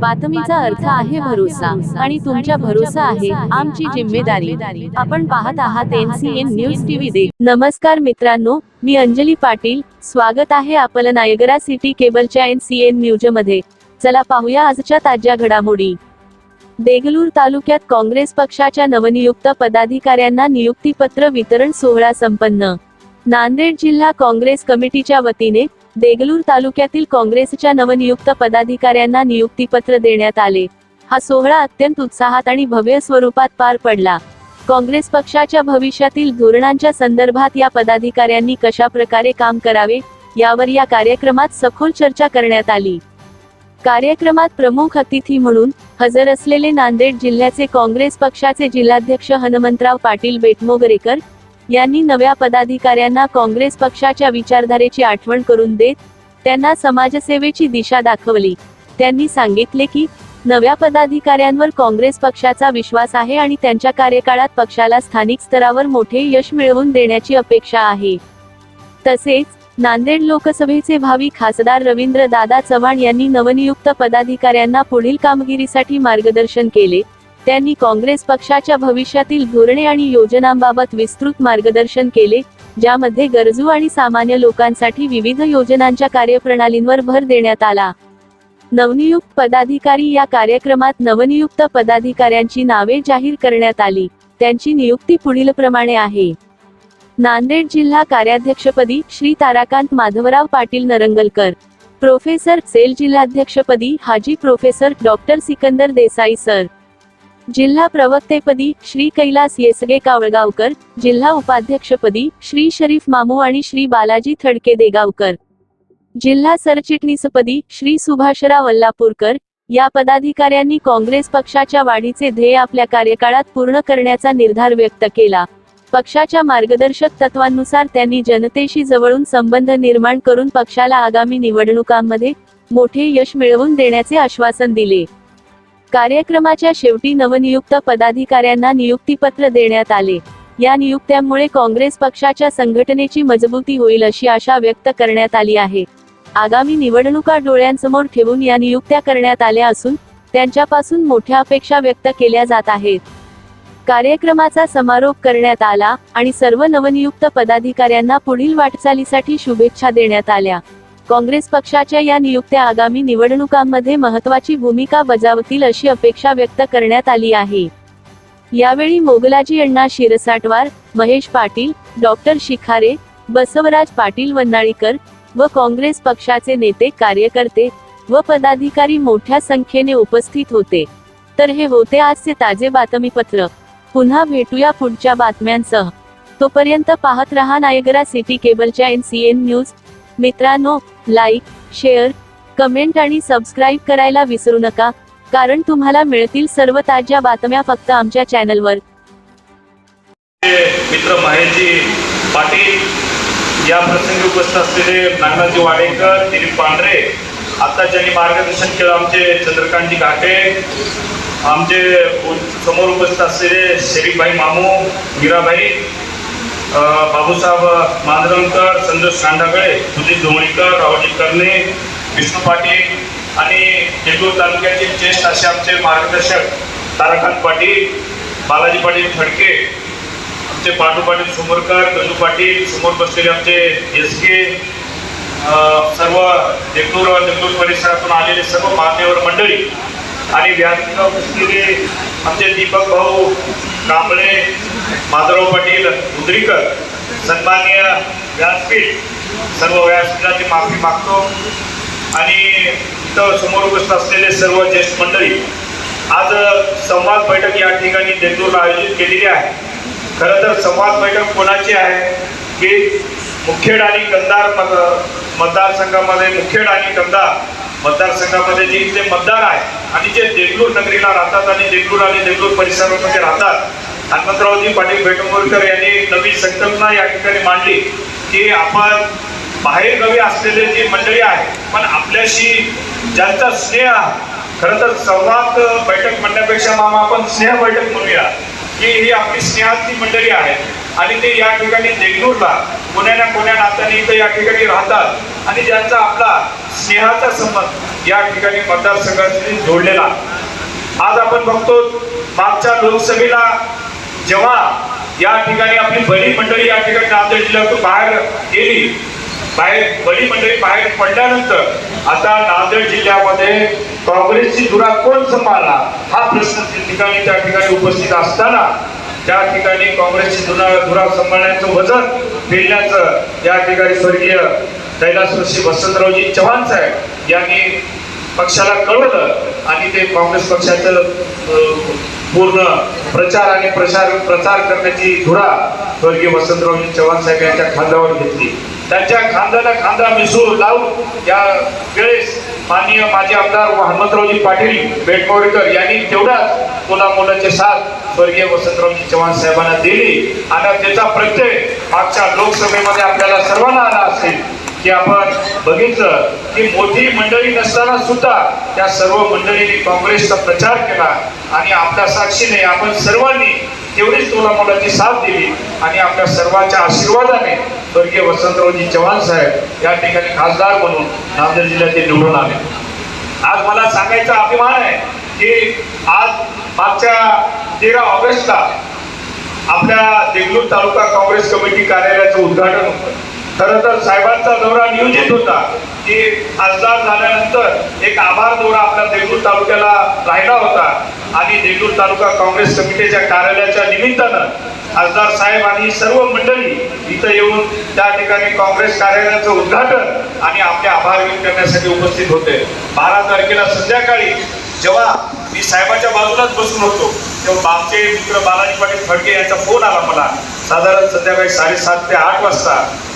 बातमीचा अर्थ आहे भरोसा आणि तुमच्या भरोसा आहे आमची जिम्मेदारी. आपण पाहत आहात एनसीएन न्यूज टीव्ही दे. नमस्कार मित्रांनो मी अंजली पाटील. स्वागत आहे आपलं नायगरा सिटी केबलच्या एनसीएन न्यूजमध्ये चला पाहूया आजच्या ताज्या घडामोडी. देगलूर तालुक्यात काँग्रेस पक्षाच्या नवनियुक्त पदाधिकाऱ्यांना नियुक्तीपत्र वितरण सोहळा संपन्न. नांदेड जिल्हा काँग्रेस कमिटीच्या वतीने देगलूर तालुक्यातील काँग्रेसच्या नवनियुक्त पदाधिकाऱ्यांना नियुक्तीपत्र देण्यात आले. हा सोहळा अत्यंत उत्साहात आणि भव्य स्वरूपात पार पडला. काँग्रेस पक्षाच्या भविष्यातील धोरणांच्या संदर्भात या पदाधिकाऱ्यांनी कशा प्रकारे काम करावे यावर या कार्यक्रमात सखोल चर्चा करण्यात आली. कार्यक्रमात प्रमुख अतिथी म्हणून हजर असलेले नांदेड जिल्ह्याचे काँग्रेस पक्षाचे जिल्हाध्यक्ष हनुमंतराव पाटील बेटमोगरेकर यांनी नव्या पदाधिकाऱ्यांना काँग्रेस पक्षाच्या विचारधारेची आठवण करून देत त्यांना समाजसेवेची दिशा दाखवली. त्यांनी सांगितले की नव्या पदाधिकाऱ्यांवर काँग्रेस पक्षाचा विश्वास आहे आणि त्यांच्या कार्यकाळात पक्षाला स्थानिक स्तरावर मोठे यश मिळवून देण्याची अपेक्षा आहे. तसेच नांदेड लोकसभेचे भावी खासदार रवींद्र दादा चव्हाण यांनी नवनियुक्त पदाधिकाऱ्यांना पुढील कामगिरीसाठी मार्गदर्शन केले. त्यांनी काँग्रेस पक्षाच्या भविष्यातील धोरणे आणि योजनांबाबत विस्तृत मार्गदर्शन केले ज्यामध्ये गरजू आणि सामान्य लोकांसाठी विविध योजनांच्या कार्यप्रणालींवर भर देण्यात आला. नवनियुक्त पदाधिकारी या कार्यक्रमात नवनियुक्त पदाधिकाऱ्यांची नावे जाहीर करण्यात आली. त्यांची नियुक्ती पुढील प्रमाणे आहे. नांदेड जिल्हा कार्याध्यक्षपदी Shri Tarakant Madhavrao Patil Narangalkar professor cell जिल्हाध्यक्षपदी Haji professor doctor Sikandar Desai sir जिल्हा प्रवक्तेपदी श्री कैलास येसगे कावळगावकर जिल्हा उपाध्यक्षपदी श्री शरीफ मामू आणि श्री बालाजी थडके देगावकर. जिल्हा सरचिटणीसपदी श्री सुभाषराव अल्लापूरकर या पदाधिकाऱ्यांनी काँग्रेस पक्षाच्या वाढीचे ध्येय आपल्या कार्यकाळात पूर्ण करण्याचा निर्धार व्यक्त केला. पक्षाच्या मार्गदर्शक तत्वांनुसार त्यांनी जनतेशी जवळून संबंध निर्माण करून पक्षाला आगामी निवडणुकांमध्ये मोठे यश मिळवून देण्याचे आश्वासन दिले. कार्यक्रमाच्या शेवटी नवनियुक्त पदाधिकाऱ्यांना नियुक्तीपत्र देण्यात आले. या नियुक्त्यांमुळे काँग्रेस पक्षाच्या संघटनेची मजबूती होईल अशी आशा व्यक्त करण्यात आली आहे. आगामी निवडणुका डोळ्यांसमोर ठेवून या नियुक्त्या करण्यात आल्या असून त्यांच्यापासून मोठ्या अपेक्षा व्यक्त केल्या जात आहेत. कार्यक्रमाचा समारोप करण्यात आला आणि सर्व नवनियुक्त पदाधिकाऱ्यांना पुढील वाटचालीसाठी शुभेच्छा देण्यात आल्या. काँग्रेस पक्षाच्या या नियुक्त्या आगामी निवडणुकांमध्ये महत्वाची भूमिका बजावतील अशी अपेक्षा व्यक्त करण्यात आली आहे. यावेळी मोगलाजी अण्णा शिरसाटवार महेश पाटील डॉक्टर शिखारे बसवराज पाटील वन्नाळीकर व काँग्रेस पक्षाचे नेते कार्यकर्ते व पदाधिकारी मोठ्या संख्येने उपस्थित होते. तर हे होते आजचे ताजे बातमीपत्र. पुन्हा भेटूया पुढच्या बातम्यांसह. तोपर्यंत पाहत रहा नायगरा सिटी केबलच्या एन सी एन न्यूज. मित्रांनो लाईक शेअर कमेंट आणि सबस्क्राईब करायला विसरू नका कारण तुम्हाला मिळतील सर्व ताज्या बातम्या फक्त आमच्या चॅनलवर मित्र महेशजी पाटील या प्रसंगी उपस्थित असलेले नागनाथजी वाडेकर दिलीप पांढरे आता ज्यांनी मार्गदर्शन केलं आमचे चंद्रकांतजी घाटे आमचे समोर उपस्थित असलेले शरीफभाई मामू मीराभाई बाबूसाहेब मांजरंकर संतोष सांडागळे सुधीर धोमणीकर रावजी कर्णे विष्णू पाटील आणि जेजूर तालुक्याचे ज्येष्ठ असे आमचे मार्गदर्शक ताराकांत पाटील बालाजी पाटील फडके आमचे पांडू पाटील समोरकर गजू पाटील समोर बसलेले आमचे एस के सर्व देगलूर देगलूर परिसरातून आलेले सर्व मान्यवर मंडळी आणि व्यासपीठावर बसलेले आमचे दीपक भाऊ कांबळे माधवराव पाटील मुद्रीकर सन्मान्य व्यासपीठ सर्व व्यासपीठाची माफी मागतो. आणि इथं समोर उपस्थित असलेले सर्व ज्येष्ठ मंडळी आज संवाद बैठक या ठिकाणी देगलूरला आयोजित केलेली आहे. खरं तर संवाद बैठक कोणाची आहे? की मुखेड आणि कंदार मत- मतदारसंघामध्ये मुखेड आणि कंधार मतदारसंघामध्ये जे इथले मतदार आहेत आणि जे देगलूर नगरीला राहतात आणि देगलूर आणि देगलूर परिसरामध्ये राहतात हनुमंतरावजी पाटील बेटंबोरकर यांनी एक नवी संकल्पना या ठिकाणी मांडली की आपण बाहेरगावी असलेले जी मंडळी आहे पण आपल्याशी ज्यांचा स्नेह आहे खरं तर संवाद बैठक म्हणण्यापेक्षा मामा आपण स्नेह बैठक म्हणूया की ही आपली स्नेहातली मंडळी आहे. आणि ते या ठिकाणी देगलूरला कोण्या ना कोण्या नात्याने इथं या ठिकाणी राहतात आणि ज्यांचा आपला स्नेहाचा संबंध या ठिकाणी मतदारसंघाशी जोडलेला. आज आपण बघतो मागच्या लोकसभेला जेव्हा या ठिकाणी आपली बळी मंडळी या ठिकाणी नांदेड जिल्ह्यातून बाहेर गेली बाहेर बळी मंडळी बाहेर पडल्यानंतर आता नांदेड जिल्ह्यामध्ये काँग्रेसची धुरा कोण संभाळला हा प्रश्न ठिकाणी त्या ठिकाणी उपस्थित असताना त्या ठिकाणी काँग्रेसची धुरा धुरा सांभाळण्याचं वजन फिरण्याचं या ठिकाणी स्वर्गीय कैलासवर्षी वसंतरावजी चव्हाण साहेब यांनी पक्षाला कळवलं आणि ते काँग्रेस पक्षाचं पूर्ण प्रचार आणि प्रसार प्रचार करण्याची धुरा स्वर्गीय वसंतरावजी चव्हाण साहेब यांच्या खांद्यावर घेतली. त्यांच्या खांद्याला खांदा मिसळून लावून या वेळेस माननीय माजी आमदार हनुमंतरावजी पाटील बेटमोडकर यांनी तेवढ्याच मुला मुलाचे साथ स्वर्गीय वसंतरावजी चव्हाण साहेबांना दिली. आणि त्याचा प्रत्यय मागच्या लोकसभेमध्ये आपल्याला सर्वांना आला असेल की आपण बघितलं की मोठी मंडळी नसताना सुद्धा त्या सर्व मंडळींनी काँग्रेसचा प्रचार केला आणि आपल्या साक्षीने आपण सर्वांनी तेवढीच तोलामोलाची साथ दिली आणि आपल्या सर्वांच्या आशीर्वादाने स्वर्गीय वसंतरावजी चव्हाण साहेब या ठिकाणी खासदार म्हणून नांदेड जिल्ह्यातील निवडून आले. आज मला सांगायचा अभिमान आहे की आज मागच्या तेरा ऑगस्टला आपल्या देगलूर तालुका काँग्रेस कमिटी कार्यालयाचं उद्घाटन होतं. खर तर साहेबांचा दौरा नियोजित होता की खासदार झाल्यानंतर एक आभार दौरा आपल्या देगलूर तालुक्याला राहिला होता. आणि देगलूर तालुका काँग्रेस कमिटीच्या कार्यालयाच्या निमित्तानं खासदार साहेब आणि सर्व मंडळी इथं येऊन त्या ठिकाणी काँग्रेस कार्यालयाचं उद्घाटन आणि आपले आभार व्यक्त करण्यासाठी उपस्थित होते. बारा तारखेला संध्याकाळी जेव्हा मी साहेबाच्या बाजूलाच बसून होतो तेव्हा आमचे मित्र बालाजी पाटील फडके यांचा फोन आला मला. साधारण संध्याकाळी साडेसात ते आठ वाजता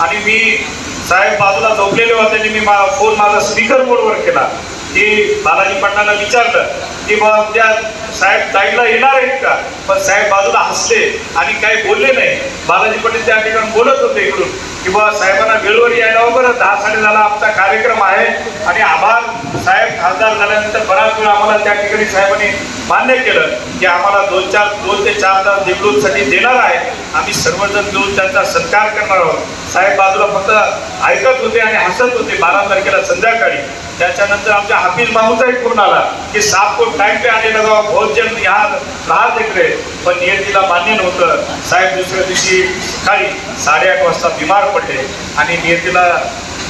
आणि मी साहेब बाजूला झोपलेले होते आणि मी मा फोन माझा स्पीकर मोडवर केला. की बालाजी पाटलांना विचारलं की मग त्या साहेब ताईला येणार आहेत का? पण साहेब बाजूला हसले आणि काही बोलले नाही. बालाजी पाटील त्या ठिकाणी बोलत होते इकडून. किंवा साहेबांना वेळेवर यायला बरं दहा साडे झाला आमचा कार्यक्रम आहे. आणि आभार साहेब खासदार झाल्यानंतर बराच वेळ आम्हाला त्या ठिकाणी साहेबांनी मान्य केलं की आम्हाला दोन चार दोन ते चार तास देगलूरसाठी देणार आहे. आम्ही सर्वजण मिळून त्यांचा सत्कार करणार आहोत. साहेब बाजूला फक्त ऐकत होते आणि हसत होते बारा तारखेला संध्याकाळी. त्याच्यानंतर आमच्या हाफिज मामूचा एक फोन आला की साप कोण टाइम पे आने लगा बहुत जन यहाँ राह देख रहे पण नियतीला मान्य नव्हतं. साहेब दुसऱ्या दिवशी सकाळी साडेआठ वाजता बिमार पडले आणि नियतीला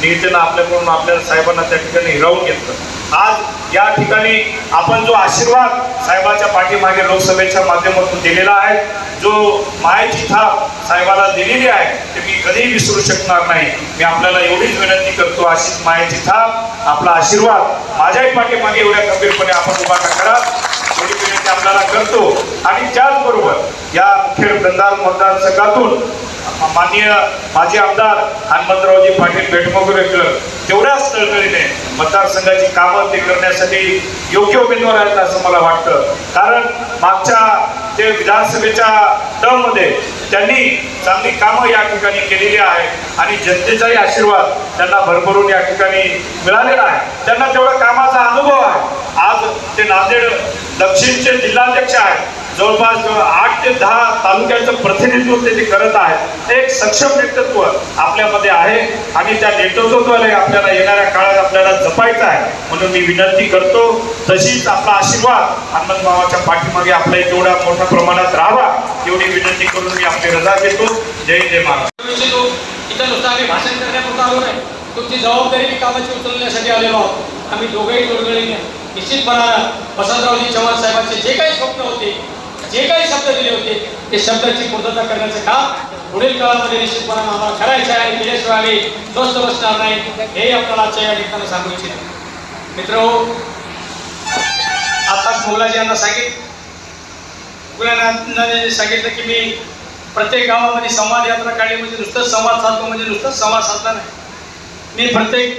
नियतीनं आपल्याकडून आपल्या साहेबांना त्या ठिकाणी हिरावून घेतलं. आज या ठिकाणी आपण जो आशीर्वाद साहेबाच्या पाठीमागे लोकसभेच्या माध्यमातून दिलेला आहे जो मायाची थाप साहेबाला दिलेली आहे ते मी कधीही विसरू शकणार नाही. मी आपल्याला एवढीच विनंती करतो अशीच मायाची थाप आपला आशीर्वाद माझ्याही पाठीमागे एवढ्या गंभीरपणे आपण उभा करा एवढी विनंती आपल्याला करतो. आणि त्याचबरोबर या खेड गंधार मतदारसंघातून माननीय माजी आमदार हनुमंतरावजी पाटील बेटमोगरेकर तेवढ्याच तळतळीने मतदारसंघाची कामं ते करण्यासाठी योग्य उमेदवार आहेत असं मला वाटतं. कारण मागच्या ते विधानसभेच्या टर्ममध्ये त्यांनी चांगली कामं या ठिकाणी केलेली आहे आणि जनतेचाही आशीर्वाद त्यांना भरभरून या ठिकाणी मिळालेला आहे. त्यांना तेवढा कामाचा अनुभव आहे. आज ते नांदेड दक्षिणचे जिल्हाध्यक्ष आहेत. जवळपास आठ ते दहा तालुक्यांचं प्रतिनिधित्व ते ते करत आहेत एक सक्षम नेतृत्व आपल्यामध्ये आहे. आणि त्या नेतृत्वाला आपल्याला येणाऱ्या काळात आपल्याला जपायचं आहे. म्हणून मी विनंती करतो तशीच आपला आशीर्वाद हनुमंत भावाच्या पाठीमागे आपल्या तेवढ्या मोठ्या प्रमाणात राहावा एवढी विनंती करून मी आपली रजा घेतो. जय जय महाराज. इथं नुसतं आम्ही भाषण आलो नाही. तुमची जबाबदारी मी कामाची उचलण्यासाठी आलेलो आहोत. आम्ही दोघंही जोडगळीने निश्चितपणानं वसंतरावजी चव्हाण साहेबांचे जे काही स्वप्न होते जे काही शब्द दिले होते ते शब्दाची पूर्तता करण्याचं काम पुढील काळामध्ये निश्चितपणानं आम्हाला करायचं आहे. केल्याशिवाय आम्ही बसणार नाही हे आपल्याला आजच्या या निमित्तानं सांगू इच्छितो. मित्र हो, आताच मोलाजी यांना सांगितलं सांगितलं की मी प्रत्येक गावामध्ये संवाद यात्रा काढली म्हणजे नुसतंच संवाद साधतो म्हणजे नुसतंच संवाद साधला नाही. मी प्रत्येक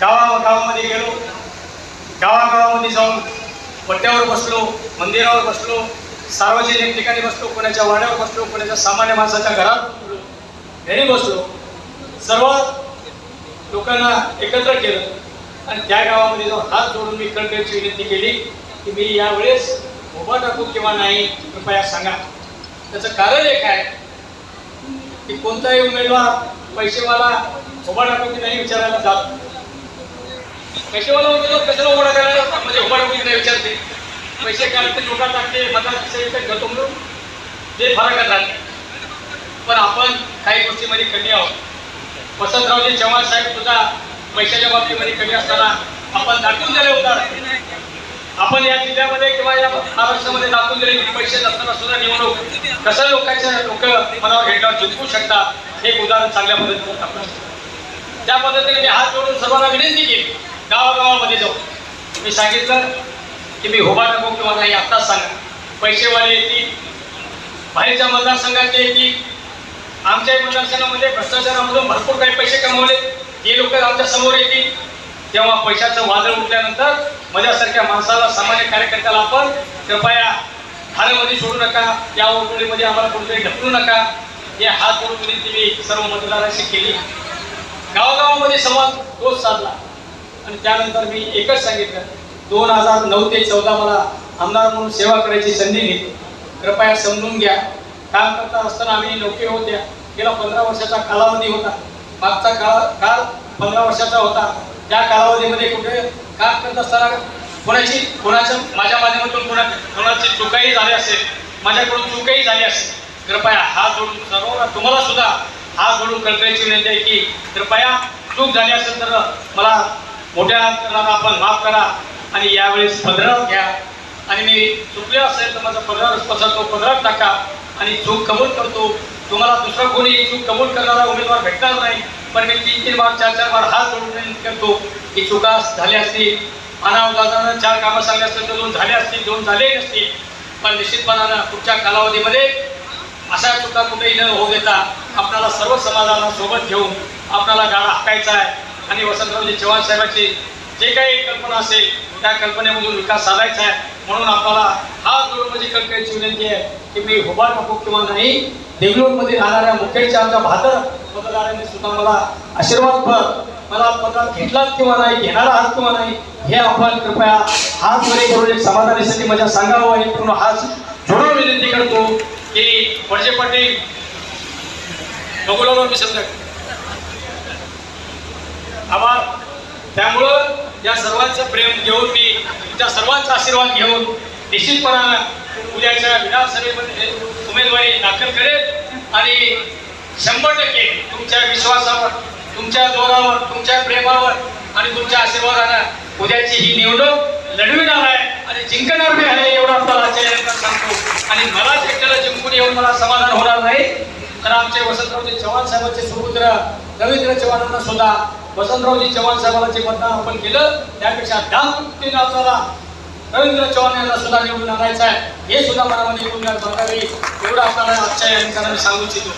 गावा गावामध्ये गेलो. गावागावामध्ये जाऊन पट्ट्यावर बसलो मंदिरावर बसलो. सार्वजनिक ठिकाणी बसलो कोणाच्या वाड्यावर बसलो कोणाच्या सामान्य माणसाच्या घरात. बसलो घरी बसलो. सर्व लोकांना एकत्र केलं. आणि त्या गावामध्ये जाऊन हात जोडून मी कळकळीची विनंती केली की मी यावेळेस उभा टाकू किंवा नाही कृपया सांगा. त्याचं कारण एक आहे की कोणताही उमेदवार पैसेवाला उभाटापैकी नाही विचारायला जात. पैसेवाला उमेदवार कशाला उभा करायला म्हणजे उभाटापैकी नाही विचारते. पैसे काढते लोकात टाकते मतात घेतो म्हणून. ते फरक राहते पण आपण काही गोष्टीमध्ये कमी आहोत. वसंतरावजी चव्हाण साहेब सुद्धा पैशाच्या बाबतीमध्ये कमी असताना आपण दाखवून दिले उदाहरण. आपण या जिल्ह्यामध्ये किंवा या महाराष्ट्रामध्ये दाखवून दिले की पैसे नसताना सुद्धा निवडणूक कसं लोकांच्या लोक मनावर घेतल्यावर जिंकू शकतात हे एक उदाहरण चांगल्या पद्धतीने आपण त्या पद्धतीने मी हात जोडून सर्वांना विनंती केली. गावागावामध्ये जाऊ मी सांगितलं की मी उभा नको किंवा नाही आत्ताच सांगा. पैसेवाले येतील बाहेरच्या मतदारसंघातले येतील आमच्या मतदारसंघामध्ये भ्रष्टाचारामधून भरपूर काही पैसे कमवले. हे लोक आमच्यासमोर येतील तेव्हा पैशाचं वादळ उठल्यानंतर माझ्यासारख्या माणसाला सामान्य कार्यकर्त्याला आपण कृपया ठाण्यामध्ये सोडू नका. या ओळखीमध्ये आम्हाला कोणतरी ढकलू नका. हे हात जोडून विनंती मी सर्व मतदारांशी केली. गावागावामध्ये संवाद तोच साधला. आणि त्यानंतर मी एकच सांगितलं. दोन हजार नऊ ते चौदा मला आमदार म्हणून सेवा करायची संधी घेतली कृपया समजून घ्या. काम करता असताना आम्ही नोकरी होत्या. गेला पंधरा वर्षाचा कालावधी होता. मागचा काळ काळ पंधरा वर्षाचा होता. त्या कालावधीमध्ये कुठे काम करत असताना कोणाची कोणाच्या माझ्या माध्यमातून कोणा कोणाची चुकाही झाली असेल माझ्याकडून चुकही झाली असेल कृपया हात जोडून सर्वांना तुम्हाला सुद्धा हात जोडून कळकळीची विनंती आहे की कृपया चूक झाली असेल तर मला मोठ्या आपण माफ करा. आणि यावेळेस पंधरा घ्या. आणि मी चुकले असेल तर माझा पंधरा पसरतो. पंधरा टाका. आणि चूक कबूल करतो तुम्हाला दुसरा कोणी चूक कबूल करणारा उमेदवार भेटणार नाही पण मी तीन तीन बार चार चार बार हात जोडून करतो की चुका झाल्या असतील. अनावदानानं चार कामं सांगले असतील तर दोन झाले असतील दोन झाले नसतील. पण निश्चितपणानं पुढच्या कालावधीमध्ये अशा चुका कुठेही न होऊ देता आपल्याला सर्व समाजाला सोबत घेऊन आपल्याला गाडा हाकायचा आहे. आणि वसंतरावजी चव्हाण साहेबांची जे काही कल्पना असेल त्या कल्पनेमधून विकास साधायचा आहे. म्हणून आपल्याला हा जोडून म्हणजे कळकळीची विनंती आहे की मी हुबा नको किंवा नाही देगलूरमध्ये राहणाऱ्या मुखेडच्या आमच्या भातर मतदारांनी सुद्धा मला आशीर्वाद भर मला पदात घेतलाच किंवा नाही घेणारा आहात किंवा नाही हे आपण कृपया हात वरे करून एक समाधानासाठी माझ्या सांगावं हे पूर्ण हाच जोडून विनंती करतो की वडजे पाटील बघू मी आभार. त्यामुळं या सर्वांचं प्रेम घेऊन मी तुमच्या सर्वांचा आशीर्वाद घेऊन निश्चितपणानं उद्याच्या विधानसभेमध्ये उमेदवारी दाखल करेल आणि शंभर टक्के तुमच्या विश्वासावर तुमच्या जोरावर तुमच्या प्रेमावर आणि तुमच्या आशीर्वादानं उद्याची ही निवडणूक लढविणार आहे आणि जिंकणार मी आहे एवढं आपल्याला सांगतो. आणि मलाच एकट्याला जिंकून येऊन मला समाधान होणार नाही. तर आमचे वसंतरावजी चव्हाण साहेबांचे सुपुत्र रवींद्र चव्हाणांना सुद्धा वसंतरावजी चव्हाण साहेबांना जे मतदान आपण केलं त्यापेक्षा दान आपल्याला रवींद्र चव्हाण यांना सुद्धा निवडून आणायचं आहे. हे सुद्धा मनामध्ये येऊन बघावे एवढं आपल्याला आजच्या या सांगू इच्छितो